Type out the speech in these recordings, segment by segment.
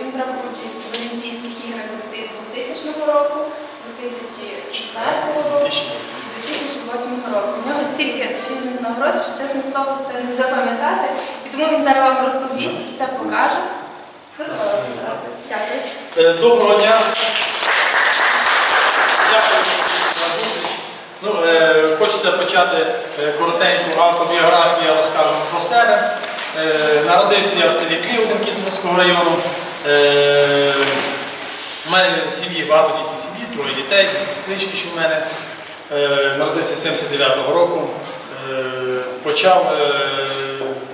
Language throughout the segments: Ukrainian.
Він брав участь в Олімпійських іграх 2000 року, 2004 року і 2008 року. У нього стільки різних нагород, що чесне слово все не запам'ятати. І тому він зараз вам розповість, все покаже. До слова. Дякую. Е, Доброго дня. Дякую. Ну, е, хочеться почати е, коротеньку автобіографію, я розкажу про себе. Е, народився я в селі Клівден Кіцманського району. Е, у мене в сім'ї багатодітній сім'ї, троє дітей, дві сестрички, що в мене. Е, народився 79-го року. Е, почав е,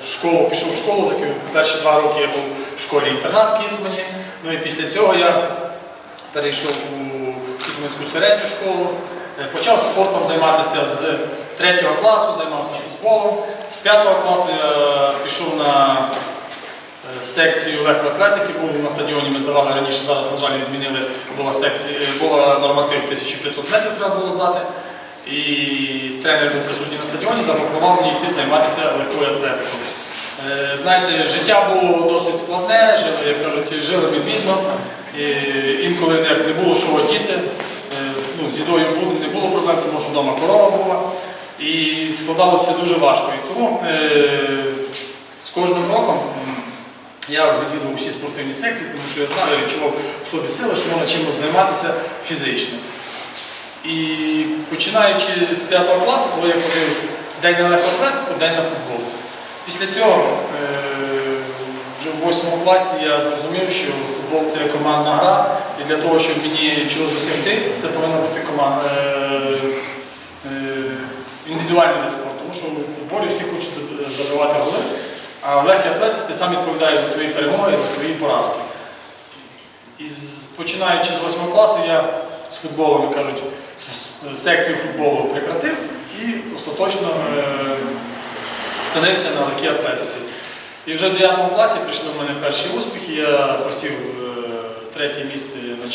школу, пішов в школу, перші два роки я був в школі-інтернат в Кіцмані. Ну і після цього я перейшов у Кіцманську середню школу. Е, Почав спортом займатися з 3 класу, займався футболом. З 5 класу я пішов на е, секцію легкоатлетики, був на стадіоні, ми здавали раніше, зараз, на жаль, відмінили, була, секція, е, була норматив 1500 метрів треба було здати. І тренер був присутній на стадіоні, запропонував мені йти займатися легкою атлетикою. Знаєте, життя було досить складне, жили, як кажуть, жили. І інколи не було що одіти. Ну, з їдою не було проблем, тому що вдома корова була. І складалося дуже важко. І тому е, з кожним роком я відвідував всі спортивні секції, тому що я знаю, я відчував в собі сили, що можна чимось займатися фізично. І починаючи з 5 класу, коли я ходив день на легкоатлетику, день на футбол. Після цього, е, в 8 класі, я зрозумів, що футбол це командна гра, і для того, щоб мені чогось досягти, це повинна бути команда, е, е, індивідуальний вид спорту. Тому що в футболі всі хочуть забивати голи, а в легкій атлетиці ти сам відповідаєш за свої перемоги, за свої поразки. І починаючи з 8 класу, я з футболом, кажуть, секцію футболу прекратив і остаточно е, спинився на легкій атлетиці. І вже в 9 класі прийшли в мене перші успіхи. Я посів е, третє місце на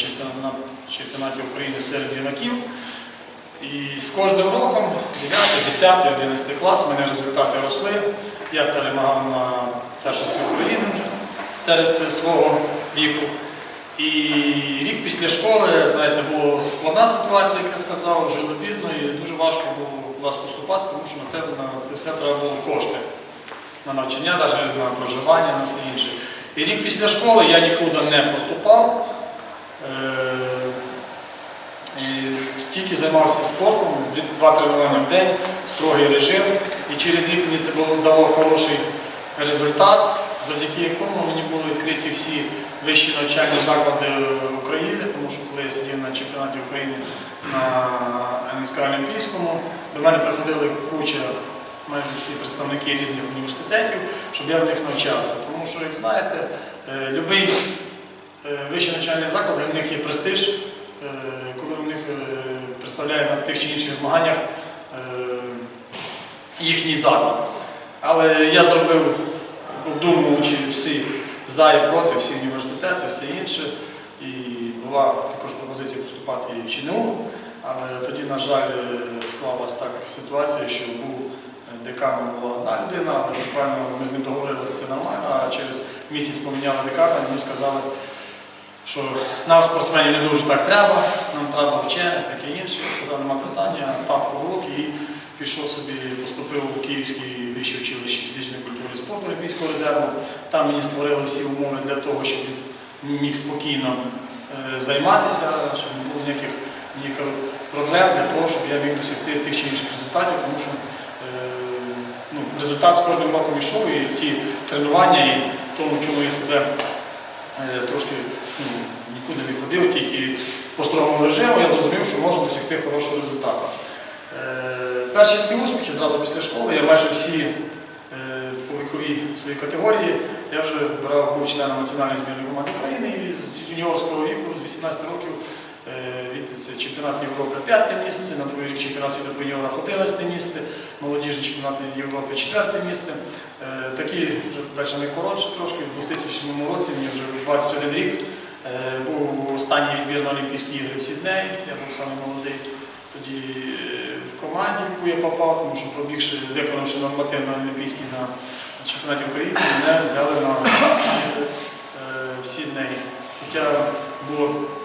чемпіонаті, України серед юнаків. І з кожним роком, 9, 10, 11 клас, у мене результати росли. Я перемагав на першості України вже серед свого віку. І рік після школи, знаєте, була складна ситуація, як я сказав, жили бідно, і дуже важко було вас поступати, тому що на тебе на це все треба було кошти. На навчання, навіть на проживання, на все інше. І рік після школи я нікуди не поступав. Е, і тільки займався спортом, два тренування в день, строгий режим. І через рік мені це дало хороший результат, завдяки якому мені були відкриті всі вищі навчальні заклади України, тому що коли я сидів на чемпіонаті України на НСК Олімпійському, до мене приходили куча, майже всі представники різних університетів, щоб я в них навчався. Тому що, як знаєте, е, любий е, вищий навчальний заклад, в них є престиж, е, коли в них представляє на тих чи інших змаганнях їхній заклад. Але я зробив, обдумуючи всі за і проти, всі університети, все інше. І була також пропозиція поступати в ЧНУ, але тоді, на жаль, склалася так ситуація, що був деканом була одна людина, але буквально ми з ним договорилися все нормально, а через місяць поміняли декана, мені сказали, що нам спортсменів не дуже так треба, нам треба вчених, таке інше. Я сказав, нема питання, папку в руки і пішов собі, поступив у Київське вище училище фізичної культури і спорту Олімпійського резерву. Там мені створили всі умови для того, щоб міг спокійно е, займатися, щоб не було ніяких мені кажуть, проблем для того, щоб я міг досягти тих чи інших результатів, тому що результат з кожним роком йшов, і ті тренування, і тому, чому я себе е, трошки ну, нікуди не ходив, тільки по строгому режиму, я зрозумів, що можу досягти хорошого результату. Е, Перші такі успіхи зразу після школи, я майже всі е, по віковій своїй категорії, я вже брав, був членом національної збірної команди України і з юніорського віку, з 18 років, від це чемпіонат Європи 5 місце, на другий рік чемпіонат світу юніорах 11 місце, молодіжний чемпіонат Європи 4 місце. Е, Такі вже далі не коротше трошки, в 2000 році, мені вже 21 рік, е, був останній відбір на Олімпійські ігри в Сіднеї, я був самий молодий тоді е, в команді, в яку я попав, тому що пробігши, виконавши норматив на Олімпійський на чемпіонаті України, мене взяли на Олімпійські ігри е, в Сіднеї. Хоча було, е,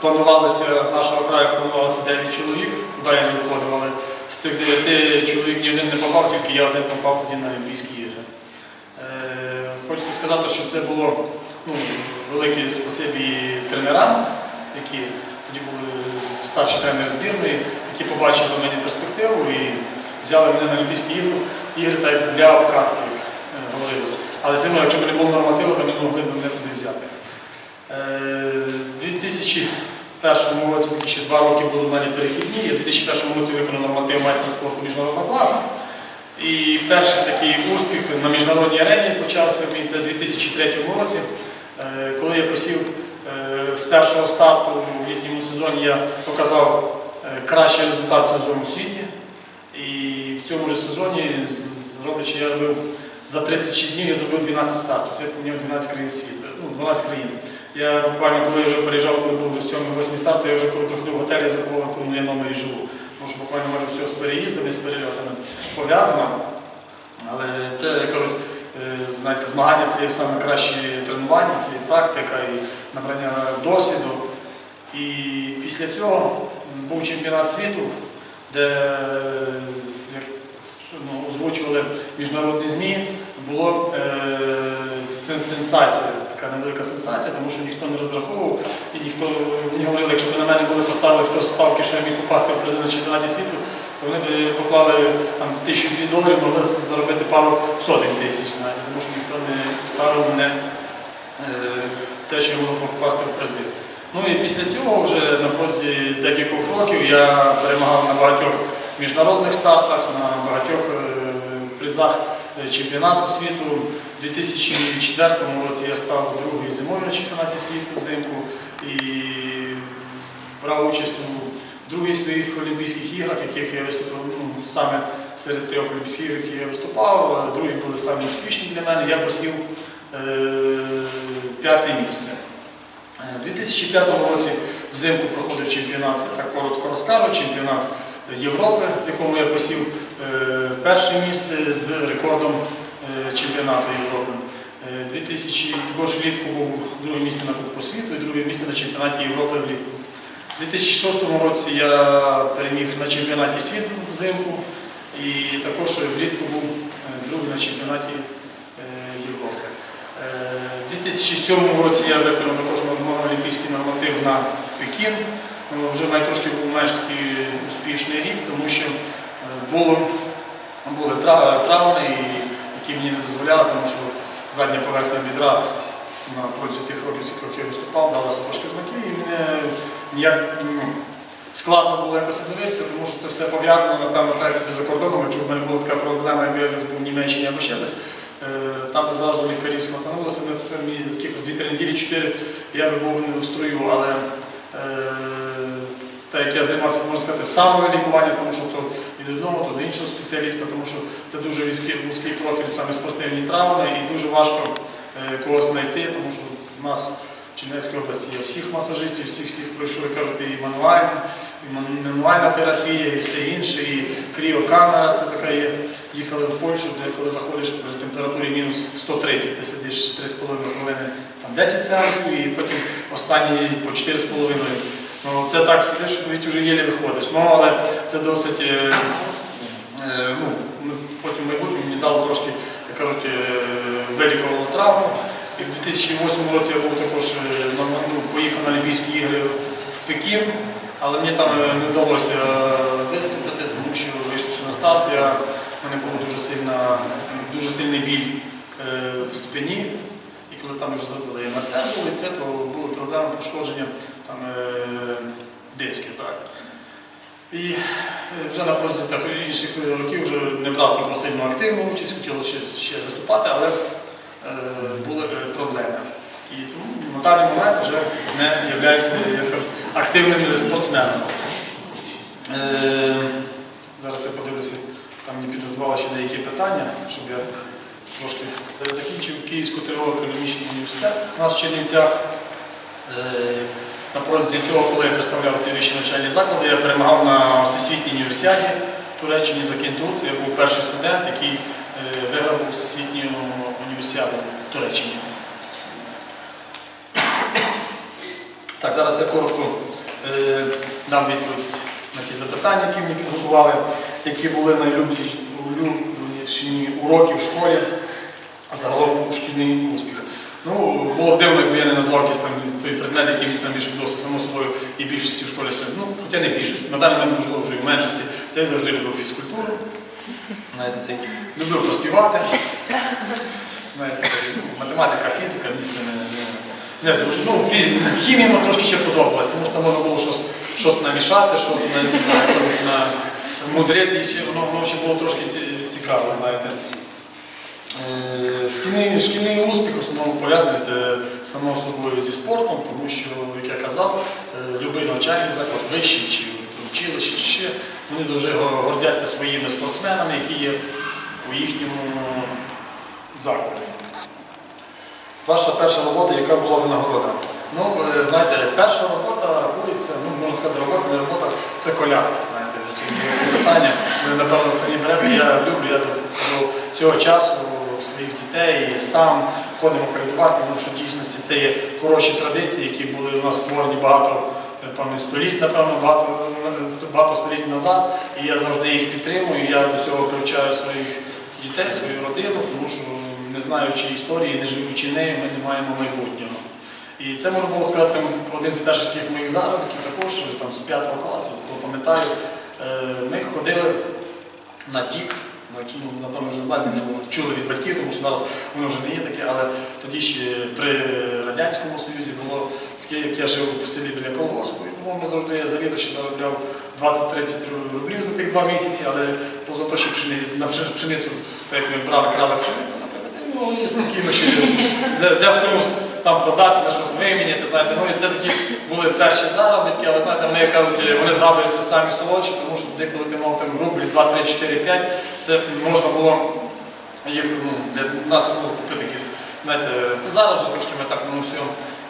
планувалося з нашого краю планувалося 9 чоловік, куди я не виходив, але з цих 9 чоловік ні один не попав, тільки я один попав тоді на Олімпійські ігри. Е, Хочеться сказати, що це було ну, велике спасибі тренерам, які тоді були старші тренери збірної, які побачили в мені перспективу і взяли мене на Олімпійські ігри, ігри як для обкатки, е, говорилось. Але все одно, якщо б не було нормативу, то не могли б мене туди взяти. Е, У 2001 році, ще два роки були в перехідні, я в 2001 році виконав норматив майстра спорту міжнародного класу. І перший такий успіх на міжнародній арені почався мій це в 2003 році, е, коли я посів е, з першого старту в літньому сезоні, я показав кращий результат сезону у світі. І в цьому ж сезоні, роблячи, я робив за 36 днів я зробив 12 стартів. Це поміняв 12 країн світу. Ну, 12 країн. Я буквально, коли я вже переїжджав, коли був вже 7-8 старт, я вже коли приходив в готель, я забув, в якому я номері живу. Тому що буквально майже все з переїздами, з перельотами пов'язано. Але це, як кажуть, е, знаєте, змагання це є саме кращі тренування, це і практика, і набрання досвіду. І після цього був чемпіонат світу, де ну, озвучували міжнародні ЗМІ, було е, сенсація, така невелика сенсація, тому що ніхто не розраховував і ніхто мені говорили, якщо б на мене були поставили хтось ставки, що я міг попасти в призи на чемпіонаті світу, то вони б поклали там тисячу-дві доларів, могли заробити пару сотень тисяч, знаєте, тому що ніхто не ставив мене е, в те, що я можу попасти в призи. Ну і після цього вже на протязі декількох років я перемагав на багатьох міжнародних стартах, на багатьох е, призах е, чемпіонату світу. У 2004 році я став другою зимою на чемпіонаті світу взимку і брав участь у других своїх Олімпійських іграх, яких я виступив ну, саме серед трьох Олімпійських ігор, які я виступав. Е, Другі були самі успішні для мене. Я посів е, п'яте місце. Е, У 2005 році взимку проходив чемпіонат, я так коротко розкажу, чемпіонат Європи, в якому я посів перше місце з рекордом чемпіонату Європи. Е, 2000 також влітку був друге місце на Кубку світу і друге місце на чемпіонаті Європи влітку. У 2006 році я переміг на чемпіонаті світу взимку і також влітку був е, другий на чемпіонаті е, Європи. Е, У 2007 році я виконав також олімпійський норматив на Пекін. Вже має трошки був менш такий успішний рік, тому що е, було, були травми, і- які мені не дозволяли, тому що задня поверхня бідра на протязі тих років, скільки років я виступав, далася трошки знаки, і мене ніяк ну, складно було якось дивитися, тому що це все пов'язано, напевно, так як за кордоном, якщо в мене була така проблема, якби я десь був в Німеччині або ще десь. е, Там би зразу лікарі це мені з якихось 2-3 неділі, 4 я би був не в строю, але е, так як я займався, можна сказати, самолікуванням, тому що то одного, то до іншого спеціаліста, тому що це дуже вузький, вузький профіль, саме спортивні травми, і дуже важко е, когось знайти, тому що в нас в Чернівецькій області є всіх масажистів, всіх всіх пройшов, кажуть, і мануальна, і мануальна терапія, і все інше, і кріокамера, це така є. Їхали в Польщу, де коли заходиш при температурі мінус 130, ти сидиш 3,5 хвилини, там 10 сеансів, і потім останні по 4,5. Ну, це так сидиш, що ти вже єлі виходиш. Ну, але це досить. Е, е, ну, потім майбутньому мені дало трошки, як кажуть, е, вилікувало травму. І в 2008 році я був також е, ну, поїхав на Олімпійські ігри в Пекін, але мені там е, не вдалося виступити, тому що вийшовши на старт, я, в мене був дуже, сильна, дуже сильний біль е, в спині. І коли там вже зробили МРТ, це, то були проблеми пошкодження там, е, дисків. Так. І е, вже на протязі інших років вже не брав таку сильну активну участь, хотілося ще, ще виступати, але е, були е, проблеми. І тому на даний момент вже не являюся як кажуть, активним спортсменом. Е, зараз я подивлюся, там мені підготували ще деякі питання, щоб я трошки закінчив Київський торгово-економічний університет у нас в Чернівцях. Е, на протязі цього, коли я представляв ці вищі навчальні заклади, я перемагав на всесвітній універсіаді в Туреччині за Кенту. Це я був перший студент, який е, виграв всесвітню універсіаду в Туреччині. Так, зараз я коротко е, дам відповідь на ті запитання, які мені підготували, які були найлюбленіші уроки в школі, загалом у шкільний успіх. Ну, було б дивно, якби я не назвав якийсь там той предмет, який мені більше вдався, само собою, і більшості в школі це, ну, хоча не більшості, на даний момент, можливо, вже і в меншості, це я завжди любив фізкультуру. Знаєте, цей, любив поспівати. Знаєте, це, математика, фізика, мені це не, не, не дуже. Ну, хімія мені трошки ще подобалась, тому що там можна було щось, щось намішати, щось на, на, на, мудрити, і ще, воно, воно ще було трошки цікаво, знаєте. Е, Шкільний, шкільний успіх в основному пов'язаний це само собою зі спортом, тому що, як я казав, е, любий навчальний заклад, вищий чи училище, чи ще, вони завжди гордяться своїми спортсменами, які є у їхньому закладі. Ваша перша робота, яка була винагорода? Ну, е, знаєте, перша робота рахується, ну, можна сказати, робота, не робота, це колядка. Знаєте, вже є питання. Ви, напевно, самі берете. Я люблю, я до цього часу своїх дітей і сам ходимо колядувати, тому що в дійсності це є хороші традиції, які були у нас створені багато напевно, століть, напевно, багато, багато століть назад. І я завжди їх підтримую. Я до цього привчаю своїх дітей, свою родину, тому що не знаючи історії, не живучи нею, ми не маємо майбутнього. І це можна було сказати, це один з перших моїх заробітків, також там, з 5 класу, хто пам'ятаю, е, ми ходили на тік. Ну, Напевно, вже знаєте, можливо, чули від батьків, тому що зараз воно вже не є таке, але тоді ще при Радянському Союзі було таке, як я жив в селі біля колгоспу, і тому ми завжди завідувачі заробляв 20-30 рублів за тих два місяці, але поза то, що пшениці, на пшеницю, так як ми брали, крали пшеницю, наприклад, ну і спокійно ще де- десь комусь там продати, на щось виміняти, знаєте, ну і це такі були перші заробітки, але знаєте, вони кажуть, вони згадуються самі солодші, тому що деколи ти мав там рубль 2, 3, 4, 5, це можна було їх, ну, для нас було купити якісь, знаєте, це зараз вже трошки ми так, ну все.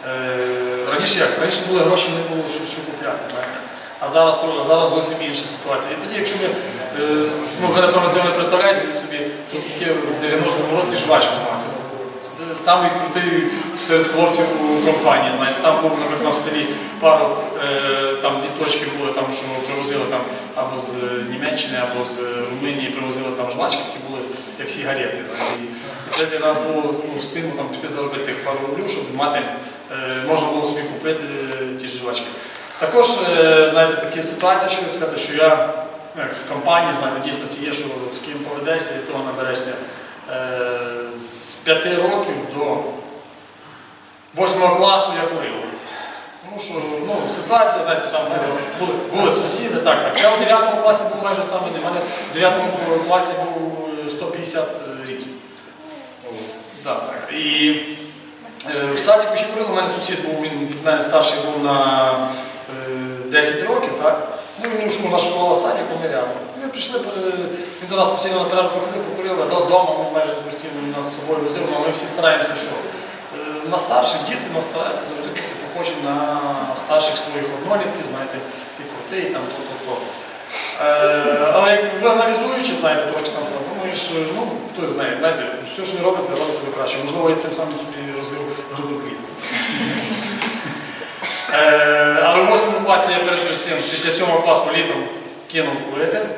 Е, раніше як? Раніше були гроші, не було що, що купляти, знаєте. А зараз, тро- зараз зовсім інша ситуація. І тоді, якщо ви, е, ну, ви напевно цього не представляєте собі, що це в 90-му році жвачка була. Це Самий крутий серед хлопців у компанії. Знаєте, там був, наприклад, в селі пару е, там дві точки були, там, що привозили там або з Німеччини, або з Румунії привозили там жвачки, такі були як сігарети. І це для нас було ну, стимул там, піти заробити тих пару рублів, щоб мати, е, можна було собі купити е, ті ж жвачки. Також, знаєте, такі ситуації, що сказати, що я як з компанії, знаєте, в дійсності є, що з ким поведешся і того наберешся. Е, З п'яти років до восьмого класу я курив. Тому що ну, ситуація, знаєте, там були, були сусіди, так, так. Я в 9 класі був майже саме не. У мене в 9 класі був е, 150 ріст. Так, так. І е, в садіку ще курили, у мене сусід був, він від мене старший був на е, 10 років, так? Ну, він в школа садик, ми рядом. Ми прийшли, він до нас постійно на перерву походив, покурив, а додому ми майже постійно нас з собою возив, але ми всі стараємося, що е, на старших діти нас стараються завжди похожі на старших своїх однолітків, знаєте, ти крутий, там то-то-то. Е, але вже аналізуючи, знаєте, трошки там думаєш, ну, хто знає, знаєте, все, що не робиться, робиться до краще. Можливо, я цим самим собі розвив грудну клітку. Е, але в 8 класі я перед цим, після 7 класу літом кинув курити.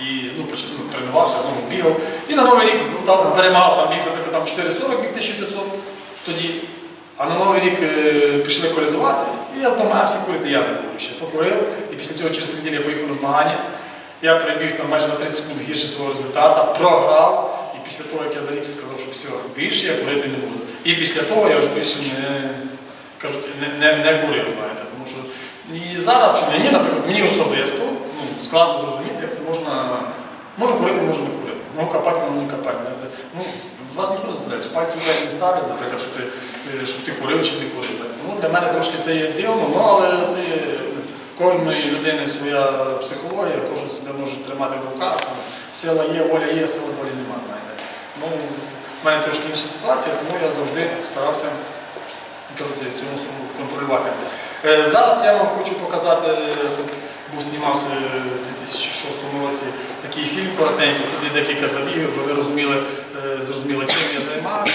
І ну, ну, тренувався, знову бігав. І на Новий рік став, перемагав, там біг, наприклад, там 440 біг 1500 тоді. А на Новий рік е, пішли колядувати, і я домагався курити, я закурив ще. Покурив, і після цього через три неділі я поїхав на змагання. Я прибіг там майже на 30 секунд гірше свого результату, програв. І після того, як я за рік сказав, що все, більше я курити не буду. І після того я вже більше не, кажуть, не, не, не курив, знаєте. Тому що і зараз мені, наприклад, мені особисто складно зрозуміти, як це можна. Можу курити, можу не курити. Можу копати, можу не копати. Ну, вас ніхто не заставляє, пальці в не ставлять, наприклад, що ти, е, щоб ти курив чи не курив. Тому для мене трошки це є дивно, ну, але це кожної людини своя психологія, кожен себе може тримати в руках. Сила є, воля є, сила волі нема, знаєте. Ну, в мене трошки інша ситуація, тому я завжди старався в цьому контролювати. Е, Зараз я вам хочу показати, е, тут був знімався у 2006 році такий фільм коротенький, туди декілька забігів, бо ви розуміли, е, зрозуміли, чим я займався.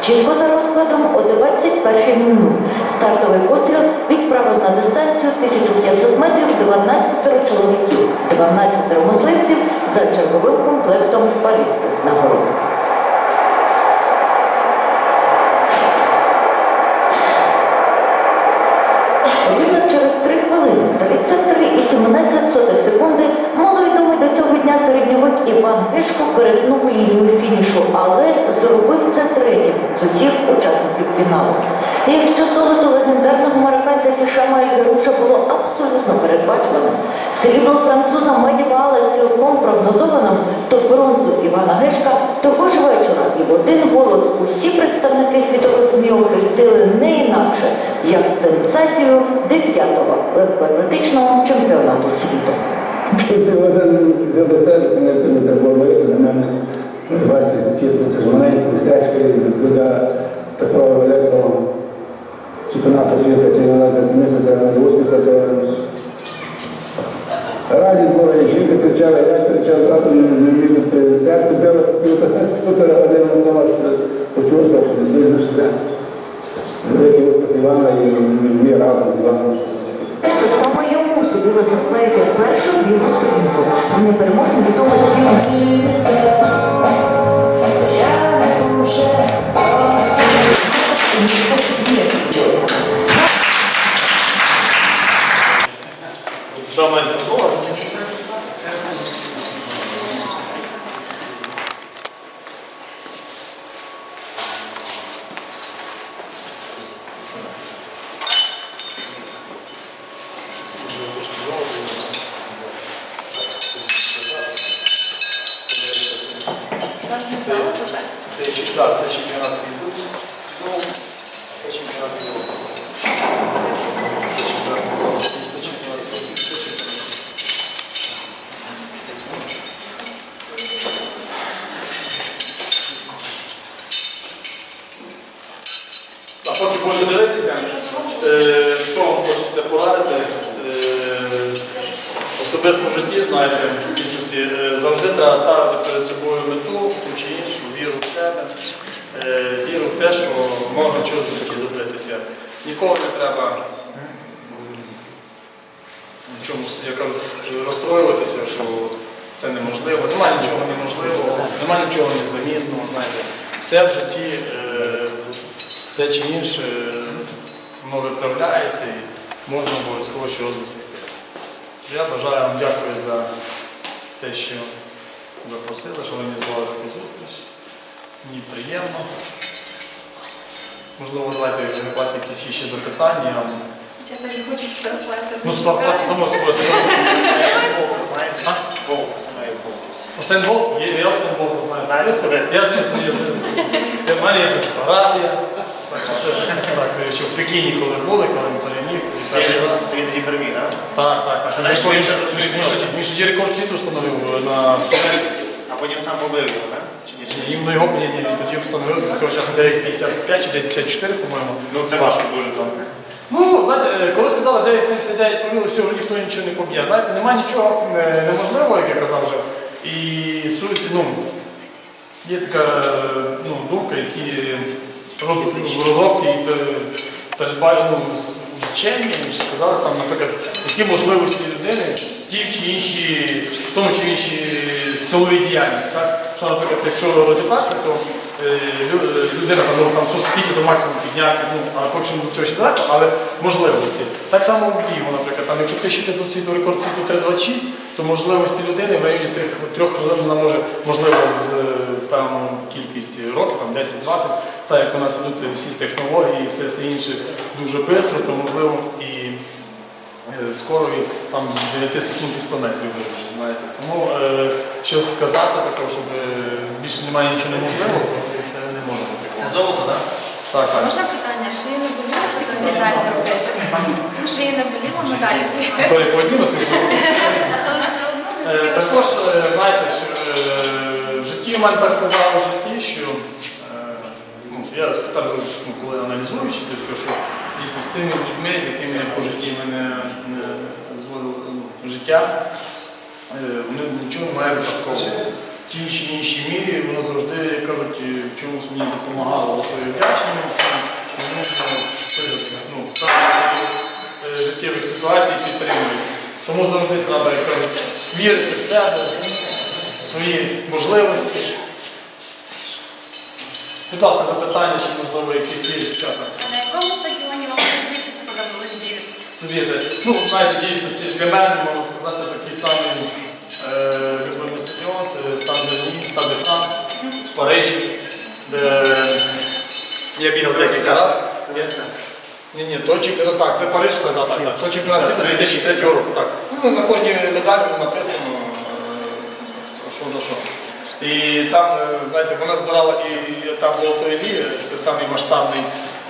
Чітко за розкладом о 21.00. Стартовий постріл відправив на дистанцію 1500 метрів 12 чоловіків, 12 мисливців за черговим комплектом паризьких нагород. Середньовик Іван Гришко перетнув лінію фінішу, але зробив це третім з усіх учасників фіналу. І якщо золото легендарного марокканця Хішама Ельгеруша було абсолютно передбачуваним, срібло француза Медівала цілком прогнозованим, то бронзу Івана Гешка того ж вечора і в один голос усі представники світових ЗМІ охрестили не інакше, як сенсацію 9-го легкоатлетичного чемпіонату світу. Не такого великого чемпіонату світу, навіть місяця успіху, це радість була, і жінка кричала, я кричав, не не е, серце билося, півтора години тому, почувствував, що дійсно що це великий успіх Івана і ми разом з Іваном. Що за йому першу білу сторінку в непереможний відомий Будете дивитися, е, що хочеться порадити. Е, Особисто в житті, знаєте, в бізнесі е, завжди треба ставити перед собою мету, ту чи іншу, віру в себе, е, віру в те, що можна чогось таки добитися. Ніколи не треба чомусь, я кажу, розстроюватися, що це неможливо. Немає нічого неможливого, немає нічого незамінного. Знаєте, все в житті е, те чи інше е, воно виправляється і можна обов'язково чогось досягти. Я бажаю вам дякую за те, що запросили, що ви мені звали таку зустріч. Мені приємно. Можливо, давайте у вас якісь ще запитання. Я і хочу переплати. Ну, слава само собою. Волк, саме як волк. Осен Волк, я Осен Волк знаю. Знаєте особисто? Я з ним знаю. В мене є фотографія. Так, це, так, ще в Пекіні, коли були, коли ми переміг. Це, це він а? Так, так. А Це найшвидше за. Він ж рекорд світу встановив на 100. А потім сам побив його, так? Їм його ні, ні, тоді встановили, до цього часу 9,55 чи 9,54, по-моєму. Ну це важко дуже добре. Ну, знаєте, е, коли сказали 9,79 проміли, все, вже ніхто нічого не поб'є. Знаєте, немає нічого е, неможливого, як я казав вже. І суть, ну, є така е, ну, думка, які роз- розробки і ну, з- вчені, сказали там, наприклад, які можливості людини, ті чи інші, в тому чи інші силові діяльність. Так? Що, наприклад, якщо розібратися, то е, людина там, ну, там що скільки до максимуму підняти, ну, а що до цього ще далеко, але можливості. Так само в Києву, наприклад, там, якщо 1500 світу рекорд світу 326, то можливості людини в районі тих трьох хвилин вона може, можливо, з певною кількістю років, там 10-20, так як у нас ідуть всі технології і все, все інше дуже швидко, то можливо і е, скоро і там з 9 секунд і 100 метрів вибіжить, знаєте. Тому е, щось сказати такого, щоб е, більше немає нічого неможливого, то це не може бути. Це золото, так? Так, так. Можна питання, що я не боліла медаль носити? Тому не боліла медалі. То як одні носити. Але все одно Е, Також е, знаєте, що е, в житті мене так сказали в житті, що е, ну, я тепер ну, коли аналізуючи це все, що дійсно з тими людьми, з якими по житті мене е, це зводило ну, життя, е, вони нічого не мають випадкового. В тій чи іншій мірі воно завжди кажуть, е, чомусь мені допомагало, що я вдячний всім. Тому е, ну, е, життєвих ситуацій підтримують. Тому завжди треба, як кажуть, вірити в себе, в свої можливості. Будь ласка, запитання, чи можливо якісь є дівчата. А на якому стадіоні вам найбільше сподобалось бігати? Повірте, ну, знаєте, дійсно, для мене можна сказати такий самий е, любимий стадіон, це Стад де Стад де Франс в Парижі, де я бігав декілька разів. Ні, ні, то чемпіонат, так, це Париж, так, так, так. То чемпіонат світу 2003 року, так. Ну, на кожній медалі написано, е, що за що. І там, е, знаєте, вона збирала і там було той ліги, це самий масштабний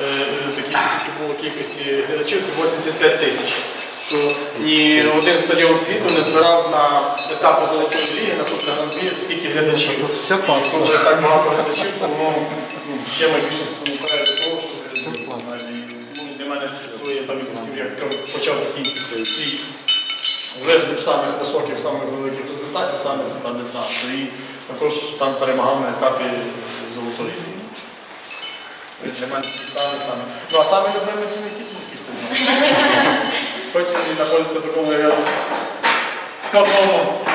е, е, такий, скільки було кількості глядачів, це 85 тисяч. Що і один стадіон світу не збирав на етапи золотої ліги на супергран скільки глядачів. Все класно. Було так багато глядачів, тому ну, ще найбільше спонукає до того, що ну, для мене, коли я там відпустив, як почав такий свій виступ самих високих, самих великих результатів саме з Стади Франції. І також там перемагав на етапі золотої. Для мене такий самий самий. Ну а саме любимий це не якийсь міський стадіон. Потім він знаходиться в такому складному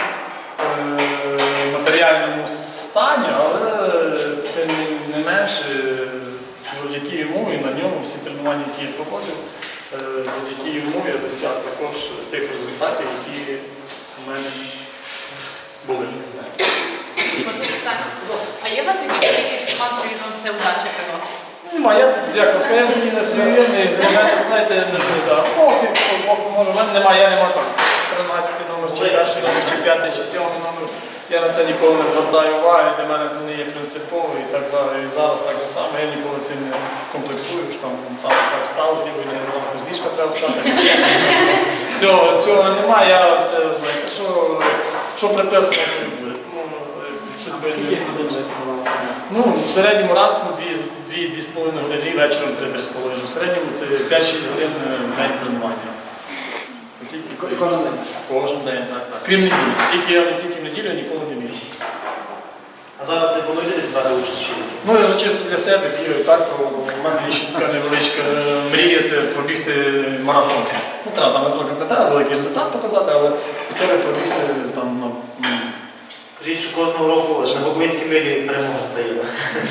е, матеріальному стані, але тим не менше, завдяки йому і на ньому всі тренування, які я проводив, е, завдяки йому я досяг також тих результатів, які в мене були. Так. А є у вас такий талісман, що він вам все удачі приносить? Нема, я дякую, я такий несуєвний, для мене, знаєте, не це. Ох, поможе, в мене немає, я нема там 13 номер, чи перший номер, чи п'ятий, чи сьомий номер. Я на це ніколи не звертаю уваги, для мене це не є принципово, і так зараз, і зараз так же само, я ніколи цим не комплексую, що там, там так став з лівої, не зранку з ліжка треба встати. Цього, цього немає, я це, що, що приписано, не- Ну, в середньому ранку 2-2,5 години і вечором 3-3,5. В середньому це 5-6 годин е, день тренування. Це тільки це. Кожен день. Кожен день, так, так. Крім неділі. Тільки я тільки в неділю ніколи не бігаю. А зараз не плануєте брати участь чи ні? Ну, я вже чисто для себе бігаю, так, то в мене є ще така невеличка е, мрія це пробігти марафон. Не треба, там, наприклад, не треба великий результат показати, але хоча б пробігти там, ну, м, Кажіть, що кожного року лише на Буковинській милі перемога стає.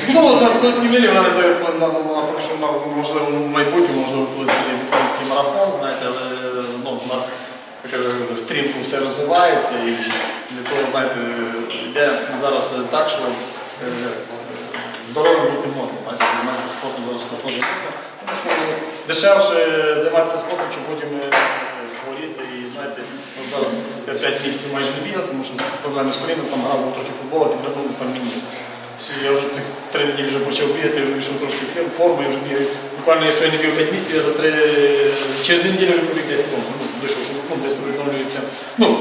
Ну, на Буковинській мілі в мене то, на, на, на, що, на, можливо, в майбутньому, можливо, колись буде Буковинський марафон, знаєте, але в нас вже стрімко все розвивається і для того, знаєте, йде зараз так, що е, здоровим бути модно, так, займатися спортом зараз все теж можна, тому що дешевше займатися спортом, чим потім е, хворіти і знаєте, от зараз 5 місяців майже не бігав, тому що проблеми з коліном, там грав трохи футболу, підвернув там мініс. Я вже цих три неділі вже почав бігати, я вже вийшов трошки в форму, я вже бігаю. Буквально, якщо я не бігав 5 місяців, я за три, через дві неділі вже побіг 10 км. Ну, вийшов, що ну, десь відновлюється. Ну,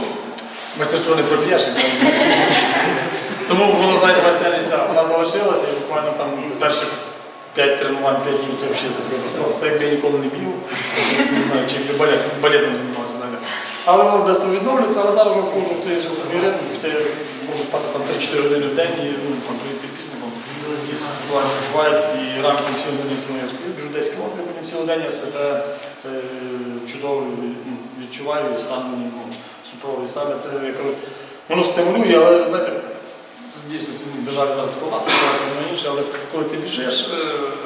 майстерство не кажуть. Тому воно, знаєте, майстерність, так, вона залишилася, і буквально там перших 5 тренувань, 5 днів це взагалі це катастрофа. Так я ніколи не бігав, не знаю, чи балет, балетом займався навіть. Але воно десь відновлюється, але зараз вже входжу в той же самий ритм, можу спати там 3-4 години в день і ну, там прийти пізно, ситуації бувають і ранком всі знову я встаю, біжу 10 кілометрів, потім цілий день себе е, чудово ну, відчуваю і стан ну, суперовий саме. Це я кажу, воно стимулює, але знаєте, з дійсності, ну, на зараз складна ситуація, воно інше, але коли ти біжиш е,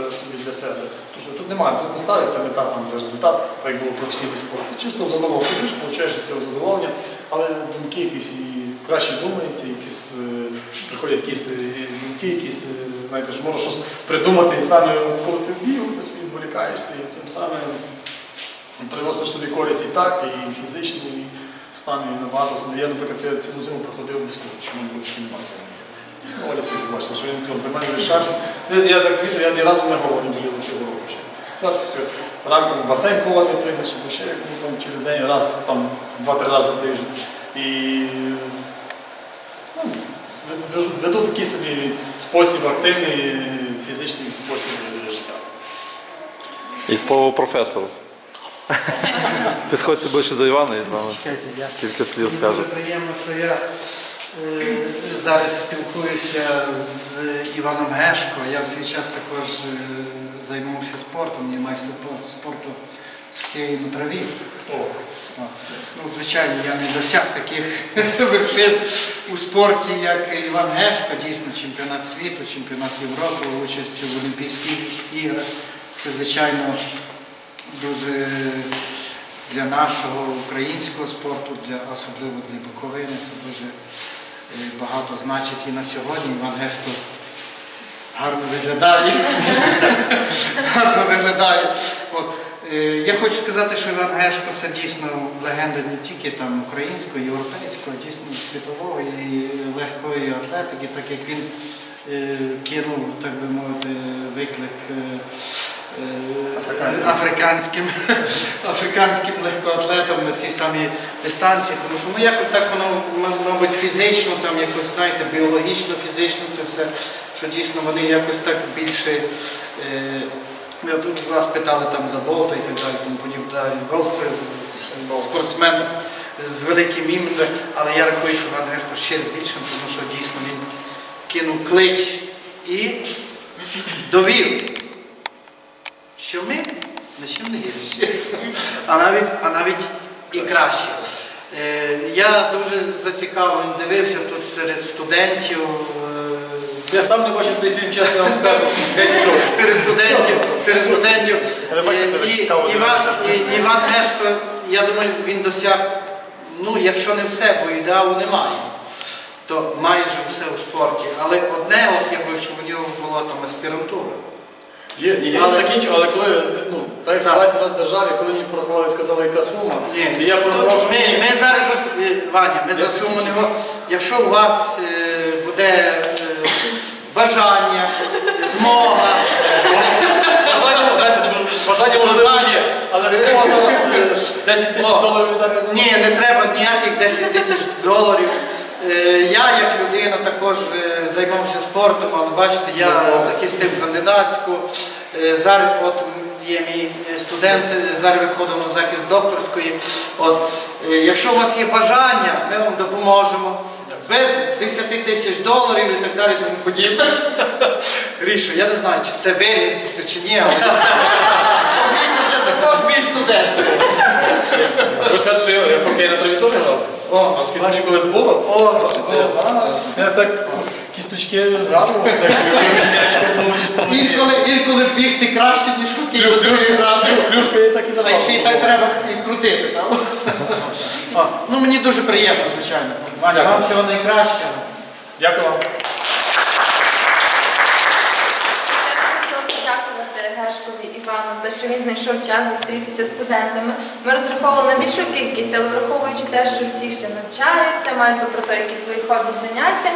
е, собі для себе, то що тут немає, тут не ставиться мета там за результат, як було професійний спорт. Чисто задоволення. Ти біжиш, получаєш цього задоволення, але думки якісь і краще думаються, якісь е, приходять якісь е, думки, якісь, е, знаєте, що можна щось придумати і саме коли ти в бігу, ти собі відволікаєшся і цим самим приносиш собі користь і так, і фізичну, і стан, і набагато. Я, наприклад, я цілу зиму проходив без курточки, мене більше немає. Ну, Оля собі бачила, що він за мене лишав. Я так звідти, я ні разу не голову не болів цього року ще. Зараз все. Ранком басейн холодний або ще там, через день раз, там, два-три рази в тиждень. І веду- веду такий собі спосіб, активний фізичний спосіб життя. І слово професору. Підходьте ближче до Івана і я кілька слів Мені скаже. дуже приємно, що я е, зараз спілкуюся з Іваном Гешко. Я в свій час також е, займався спортом, я майстер спорту хокею на траві. О, О, Ну, звичайно, я не досяг таких вершин у спорті, як Іван Гешко, дійсно чемпіонат світу, чемпіонат Європи, участь в Олімпійських іграх. Це, звичайно, дуже для нашого українського спорту, для, особливо для Буковини, це дуже е, багато значить і на сьогодні. Іван Гешко гарно виглядає. гарно виглядає. От. Е, Я хочу сказати, що Іван Гешко це дійсно легенда не тільки там української, європейської, а дійсно світової і легкої атлетики, так як він е, кинув, так би мовити, виклик. е, Африканським, африканським легкоатлетам на цій самій дистанції, тому що ну, якось так воно, мабуть, фізично, там якось, знаєте, біологічно, фізично це все, що дійсно вони якось так більше. Ми тут вас питали там за Болта і так далі, тому подібне. Болт це спортсмен з, великим іменем, але я рахую, що Іван Гешко ще з тому що дійсно він кинув клич і довів що ми нічим не гірші, а навіть, а навіть і краще. Е, я дуже зацікавлений дивився тут серед студентів. Я сам не бачив цей фільм, чесно я вам скажу, 10 років. Серед студентів, серед студентів. Так і, Іван, і- Іван Гешко, я думаю, він досяг, ну, якщо не все, бо ідеалу немає, то майже все у спорті. Але одне, от я бачу, що у нього була там аспірантура. Є, ні, я Але- закінчив, але коли, ну, так як ситуація у нас в державі, коли мені порахували, сказали, яка сума, Ні, і я ну, порахував, ми, ми зараз, е, Ваня, ми Я за суму не Якщо у вас е, буде бажання, змога, Бажання, знаєте, бажання можливо є, але змога зараз е, 10 тисяч О. доларів ні, не треба ніяких 10 тисяч доларів. Е, Я, як людина, також е, займався спортом, але бачите, я захистив кандидатську. Е, Зараз от є мій е, студент, е, зараз виходив на захист докторської. От, е, якщо у вас є бажання, ми вам допоможемо. Без 10 тисяч доларів і так далі, тому подібне. Грішу, я не знаю, чи це виріс, чи ні, але Гріша це також мій студент. Ви сказати, що я, я хокей на траві теж грав? О, оскільки ніколи з колись було? О, це я знаю. Я так кісточки получиш Інколи, інколи бігти краще, ніж хокей. Клюшку я так і А ще й так треба і вкрутити, так? Ну мені дуже приємно, звичайно. Ваня, вам всього найкращого. Дякую вам. Хотіла подякувати Гешкові Івану, те, що він знайшов час зустрітися з студентами. Ми розраховували на більшу кількість, але враховуючи те, що всі ще навчаються, мають попри то якісь свої хобі заняття.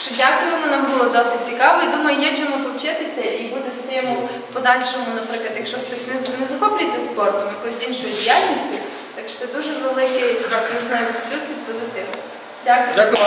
Що дякуємо, нам було досить цікаво і думаю, є чому повчитися і буде стимул в подальшому, наприклад, якщо хтось не, з- не захоплюється спортом, якоюсь іншою діяльністю. Так що це дуже великий не знаю, плюс і позитив. Дякую. Дякую.